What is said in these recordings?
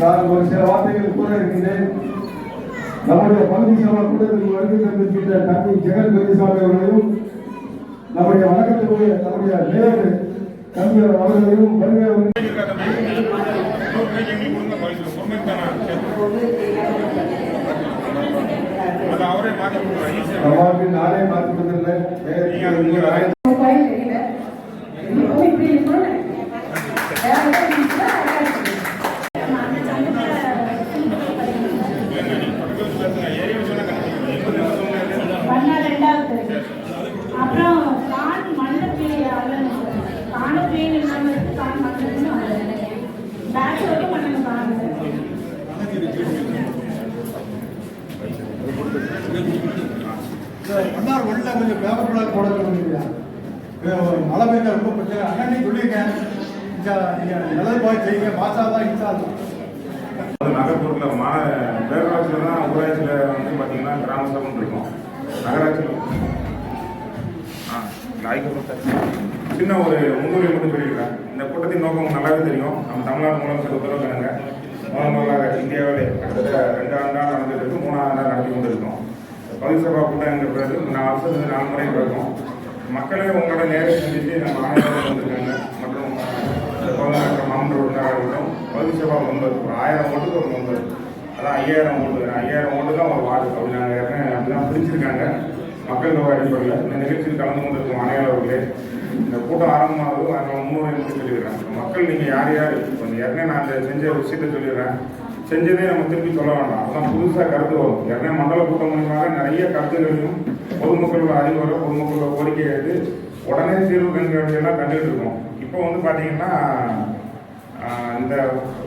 நான் ஒரு சில வார்த்தைகள் கூற இருக்கிறேன். நம்முடைய பகுதி சபா கூட்டத்திற்கு வருகை தந்திருக்கின்ற தம்பி ஜெகன் பெரியசாமி அவர்களையும் நம்முடைய வணக்கத்துக்குரிய நம்முடைய நேரு தம்பி அவர்களையும் வருகை அவர்களையும் அது அவரே மாற்றி கொடுக்குறாரு ஈஸியாக சபாவுக்கு நானே மாற்றி கொடுத்திருந்தேன் மேயருக்கு நீங்கள் ஆயத்த மொபைல் தெரியல இப்போ இப்படி இருக்கணும் வேற ஏதாவது இருந்துச்சுன்னா அழகா இருக்குது. பண்ணா ரெண்டாவது தெரியும். அப்புறம் கான் மண்ணை கீழே அள்ளணும் காண கீழே இல்லாம இருக்கு கான் மண்ணு அள்ளணும் பேக் வரைக்கும் பண்ணணும் காணு மன்னார் உள்ள கொஞ்சம் பேப்பர் பிளாக் போட சொல்லுங்க மழை பெய்ஞ்சா ரொம்ப பிரச்சனை. அண்ணன் சொல்லியிருக்கேன் நல்லது போய் செய்யுங்க. மாசா தான் இன்சா நகர்ப்புறத்தில் மா பேரூராட்சியில் தான் ஊராட்சியில் வந்து பார்த்தீங்கன்னா கிராம சபைன்னு இருக்கும். நகராட்சியில். ஆ நாய்க்கு சின்ன ஒரு முன்னுரை மட்டும் சொல்லியிருக்கேன் இந்த கூட்டத்தின் நோக்கம் நல்லாவே தெரியும். நம்ம தமிழ்நாடு முதலமைச்சர் உத்தரவுக்கானுங்க முதல் முதலாக இந்தியாவிலே கிட்டத்தட்ட ரெண்டு ஆண்டாக நடந்துட்டு இருக்கு. மூணாவது ஆண்டாக நடத்தி கொண்டு இருக்கோம் பகுதி சபா கூட்டங்கிறது நாலு வருஷத்துக்கு நாலு முறை பார்ப்போம் மக்களே உங்களோட நேரம் சந்தித்து நம்ம ஆயிரம் வந்திருக்காங்க மற்றும் கோதநாயக்க மாமன்ற உறுப்பினராக இருக்கட்டும் பகுதி ஒரு ஆயிரம் ஓட்டுக்கு ஒரு ஒன்பது அதான் ஐயாயிரம் ஓட்டு. ஐயாயிரம் ஓட்டு தான் ஒரு வார்டு. அப்படி நாங்கள் ஏற்கனவே பிரிச்சிருக்காங்க. மக்கள் தொகை அடிப்படையில் இந்த நிகழ்ச்சியில் கலந்து கொண்டிருக்கும் அணையாளர்களே இந்த கூட்டம் ஆரம்பமாகவும் அதில் முன்னுரை சொல்லிடுறேன். மக்கள் நீங்கள் யார் யார்? இப்போ ஏற்கனவே நான் செஞ்ச விஷயத்தை சொல்லிடுறேன். செஞ்சதே நம்ம திருப்பி சொல்ல வேண்டாம். அதான் புதுசாக கருத்து வரும். ஏற்கனவே மண்டல கூட்டம் மூலியமாக நிறைய கருத்துகளையும் பொதுமக்களோட அறிவுரை பொதுமக்களோட கோரிக்கை எடுத்து உடனே தீர்வு கண்காணிச்செல்லாம் கண்டுகிட்டு இருக்கோம். இப்போ வந்து பார்த்தீங்கன்னா இந்த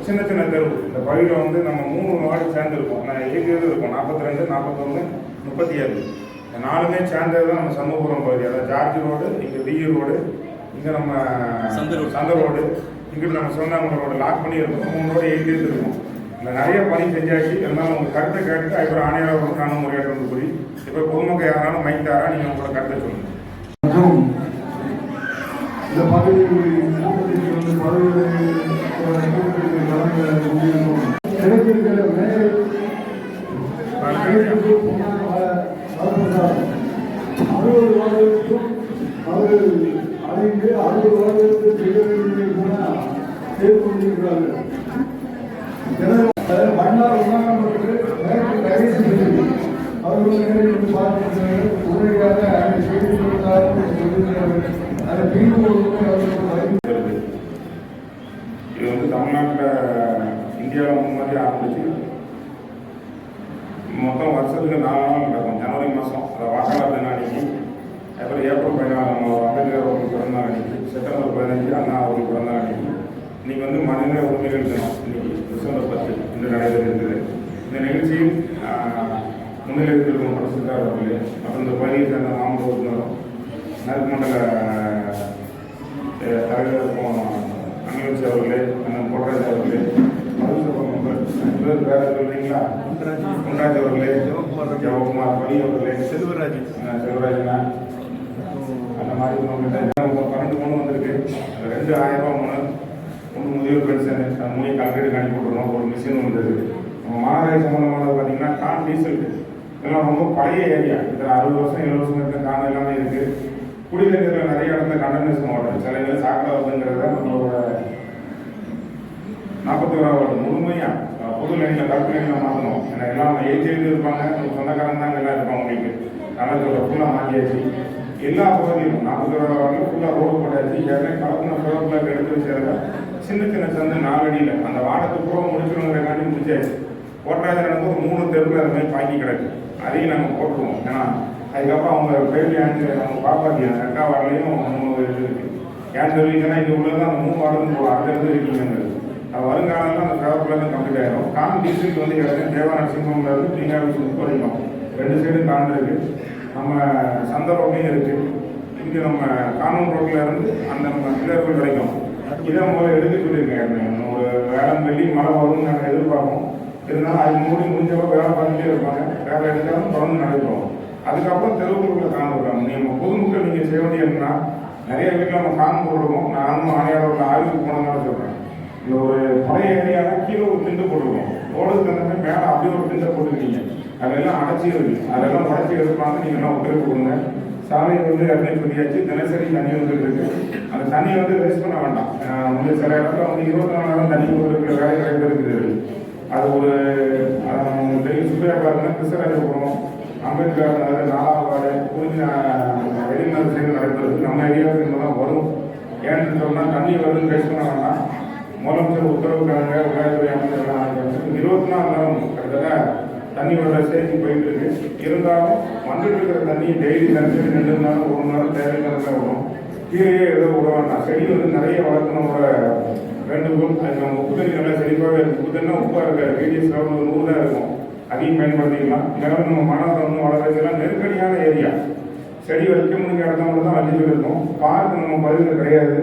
சின்ன சின்ன தெரு இந்த பகுதியில் வந்து நம்ம மூணு வார்டு சேர்ந்துருக்கோம். நான் இருக்கிறது இருக்கும். நாற்பத்தி ரெண்டு நாற்பத்தொன்று முப்பத்தி ஏழு இந்த நாலுமே சேர்ந்தது தான் நம்ம சமூகபுரம் பகுதி. அதாவது ஜார்ஜ் ரோடு இங்கே பிஇ ரோடு இங்கே நம்ம சந்த ரோடு. இங்கிட்டு நம்ம சொந்தமங்கல ரோடு லாக் பண்ணி இருக்கோம் மூணு ரோடு எழுதி இருக்கும் நிறைய பணி செஞ்சாச்சு. இருந்தாலும் உங்கள் கருத்தை கேட்டு அதுக்கப்புறம் ஆணையாளர் நானும் முறையாட்டு கூறி இப்போ பொதுமக்கள் யாராலும் மைக் தாரா நீங்கள் உங்களோட கருத்தை சொல்லுங்கள் மற்றும் இந்த பகுதியில் கூட்டத்திற்கு வந்து பதவிகளை கூட்டத்திற்கு வழங்க முடியும் கிடைத்திருக்கிற மேயர் அனைவருக்கும் பொன்னான வ- வரப்பிரசாதம். அறுபது வருடத்துக்கும் அவர்கள் அறிந்து அறுபது வருடத்துக்கு செய்ய வேண்டியதை கூட செய்து கொண்டிருக்கிறார்கள் எனவே, அதாவது மன்னார் உண்ணாமலுக்கு நேற்று கடைசி தேதி. அவர்கள் நேரில் வந்து பார்க்கிறார்கள். உடனடியாக அதை செய்து கொடுத்தார்கள் என்று சொல்லுகிறார்கள். அதை தீர்வு கொடுத்து அவர்களுக்கு இது வந்து தமிழ்நாட்டில் இந்தியாவில் முன்னாடி ஆரம்பிச்சு மொத்தம் வருஷத்துக்கு நாலு நாள் நடக்கும். ஜனவரி மாதம் அதை வாக்காளர் தின அன்னைக்கு அப்புறம் ஏப்ரல் பதினாலு அம்பேத்கர் அவர்களுக்கு பிறந்த அன்னைக்கு செப்டம்பர் பதினஞ்சு அண்ணா அவர்களுக்கு பிறந்த அன்னைக்கு இன்னைக்கு வந்து மனித உரிமைகள் தினம். இன்னைக்கு டிசம்பர் பத்து இன்று நடைபெறுகிறது இந்த நிகழ்ச்சியில் முன்னிலையில் இருக்கும் பிரசித்தார் அவர்களே மற்றும் இந்த பகுதியை சேர்ந்த மாமன்ற உறுப்பினரும் மேற்கு மண்டல அஹ், தலைவர் அனிவன்சி அவர்களே அண்ணன் பொன்ராஜ் அவர்களே சொல்றீங்களா பொன்ராஜ் அவர்களே ஜெயக்குமார் பலி அவர்களே செல்வராஜ் செல்வராஜனா? அந்த மாதிரி பன்னெண்டு மூணு வந்திருக்கு. ரெண்டு ஆயிரம் ரூபா மூணு ஒன்று முதியோர் பென்ஷன் அது மூணு கால்குலேட் அனுப்பி விட்ருவோம் ஒரு மிஷின் வந்தது நம்ம மாநகராட்சி சம்மந்தமானது பார்த்தீங்கன்னா கான் டீசல். இதெல்லாம் ரொம்ப பழைய ஏரியா. இதில் அறுபது வருஷம் எழுபது வருஷம் இருக்கிற காண எல்லாமே இருக்குது குடிநீரில் நிறைய இடத்துல கண்டனேஷன் வாட்டர் சில இதில் சாக்கடை வருதுங்கிறத நம்மளோட நாற்பத்தி ஓராவது முழுமையாக பொது லைனில் கருப்பு லைனில் மாற்றணும் ஏன்னா எல்லாம் ஏற்றி எழுதி இருப்பாங்க. நம்ம சொந்தக்காரங்க தான் எல்லாம் இருப்பாங்க உங்களுக்கு. கணக்கில் ஃபுல்லாக மாற்றியாச்சு எல்லா பகுதியிலும் நாற்பத்தி ஓராவது ஃபுல்லாக ரோடு போட்டாச்சு. ஏற்கனவே கலப்பின பிறப்பில் எடுத்து வச்சதில் சின்ன சின்ன சந்து நாலடியில் அந்த வாடகை பூரா முடிச்சிருங்கிறக்காண்டி முடிச்சாச்சு. ஓட்டாத நடந்து ஒரு மூணு தெருவில் அது மாதிரி பாக்கி கிடக்கு. அதையும் நம்ம போட்டுருவோம். ஏன்னா அதுக்கப்புறம் அவங்க பேபி ஆண்டு அவங்க பாப்பாக்கு அக்கா வரலையும் நம்ம இது ஏன் தெரிவிக்கன்னா இங்கே உள்ளதான் அந்த மூணு வாடகை போகலாம் இருக்கீங்கிறது அது. வருங்காலத்தில் அந்த பேப்பர்லேருந்து கம்ப்ளீட் ஆகிடும் கான் டிஸ்ட்ரிக்ட் வந்து கிடக்கு தேவா நரசிம்மம்ல இருந்து தீங்காய் வரைக்கும். ரெண்டு சைடும் கான் இருக்குது நம்ம சந்த ரோட்லையும் இருக்குது இங்கே நம்ம கானூன் ரோட்டில் இருந்து அந்த நம்ம கிளர்கள் கிடைக்கும் இதை முதல்ல எடுக்க சொல்லியிருக்கேன். ஒரு வேளாண் வெள்ளி மழை வரும்னு நாங்கள் எதிர்பார்ப்போம். இருந்தாலும் அது மூடி முடிஞ்சவங்க வேலை பண்ணிட்டே இருப்பாங்க. வேலை எடுத்தாலும் தொடர்ந்து நடைபெறும். அதுக்கப்புறம் தெருவுக்குள்ள காணப்படுறாங்க நீங்கள் பொதுமக்கள் நீங்கள் செய்ய வேண்டிய என்னன்னா நிறைய வீட்டில் நம்ம காண போடுவோம் நானும் ஆணையாளர்கள் ஆய்வுக்கு போனதுனால சொல்கிறேன் இந்த ஒரு பழைய ஏரியாவில் கீழே ஒரு திண்டு போட்டுருக்கோம். ரோடுக்கு தந்தமே மேலே அப்படியே ஒரு திண்டை போட்டுருக்கீங்க. அதெல்லாம் அடைச்சி இருக்கு. அதெல்லாம் உடச்சி எடுப்பாங்க நீங்கள் எல்லாம் ஒத்துழைப்பு கொடுங்க. சாலை வந்து ஏற்கனவே சொல்லியாச்சு தினசரி தண்ணி வந்துட்டு இருக்கு. அந்த தண்ணியை வந்து வேஸ்ட் பண்ண வேண்டாம். வந்து சில இடத்துல வந்து இருபத்தி நாலு நேரம் தண்ணி கொடுக்குற வேலை கிடைக்கிறது இருக்குது? அது ஒரு அஹ், டெல்லி சுப்ரியா கிருஷ்ணராஜ போகிறோம் அம்பேத்கர் நகர் நாலாவது வார்டு குறிஞ்சி வெளிநாடு சைடு நடக்கிறது நம்ம ஏரியாவுக்கு இந்த வரும். ஏன்னு சொன்னால் தண்ணி வருதுன்னு பேச பண்ண வேண்டாம் முதலமைச்சர் உத்தரவுக்காக உள்ளாட்சித்துறை அமைச்சர் இருபத்தி நாலு நேரம் கிட்டத்தட்ட தண்ணி வர சேர்த்து போயிட்டு இருக்கு. இருந்தாலும் வந்துட்டு இருக்கிற தண்ணி டெய்லி தண்ணி ரெண்டு மணி ஒரு நாள் நேரம் வரும். கீழே ஏதோ விட வேண்டாம். செடி வந்து நிறைய வளர்க்கணுங்கிற வேண்டுகோள். அது நம்ம உப்பு நல்லா செழிப்பாகவே இருக்கும். உப்பு உப்பாக இருக்காது. ரேடியஸ் லெவல் ஒரு நூறு தான் இருக்கும். அதையும் பயன்படுத்திக்கலாம். மேலும் நம்ம மனதை வந்து வளர்க்கறதுலாம் நெருக்கடியான ஏரியா. செடி வைக்க முடிஞ்ச இடத்த மட்டும் தான் அழிஞ்சு இருக்கும் பார்க் நம்ம பதிவு கிடையாது.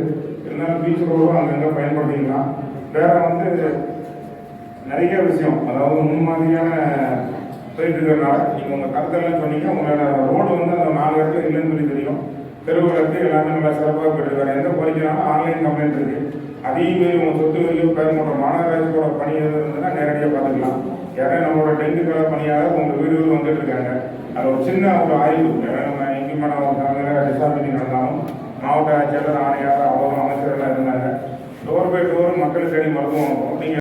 இருந்தாலும் பீச் ரோடும் அங்கங்கே பயன்படுத்திக்கலாம். வேற வந்து நிறைய விஷயம். அதாவது முன்மாதிரியான போயிட்டு இருக்கிறனால நீங்கள் உங்கள் கருத்தெல்லாம் சொன்னீங்க. உங்களோட ரோடு வந்து அந்த நாலு இடத்துல இல்லைன்னு சொல்லி தெரியும். தெருவிளக்கு எல்லாமே நல்லா சிறப்பாக போயிட்டு இருக்காரு எந்த கோரிக்கைனாலும் ஆன்லைன் கம்ப்ளைண்ட் இருக்கு. அதையும் மீறி உங்கள் சொத்து வரைக்கும் பெயர் போன்ற மாநகராட்சியோட பணி இருந்ததுன்னா நேரடியாக பார்த்துக்கலாம். யாரா நம்மளோட டெங்கு கலை பணியாளர் உங்கள் வீடுகள் வந்துட்டு இருக்காங்க அது ஒரு சின்ன ஒரு ஆய்வு. ஏன்னா நம்ம எங்கேயுமே நம்ம டிசார் நடந்தாலும் மாவட்ட ஆட்சியாளர் ஆணையாளர் அவ்வளோ அமைச்சர்கள் இருந்தாங்க. டோர் பை டோர் மக்களுக்கு மருத்துவம் நீங்கள்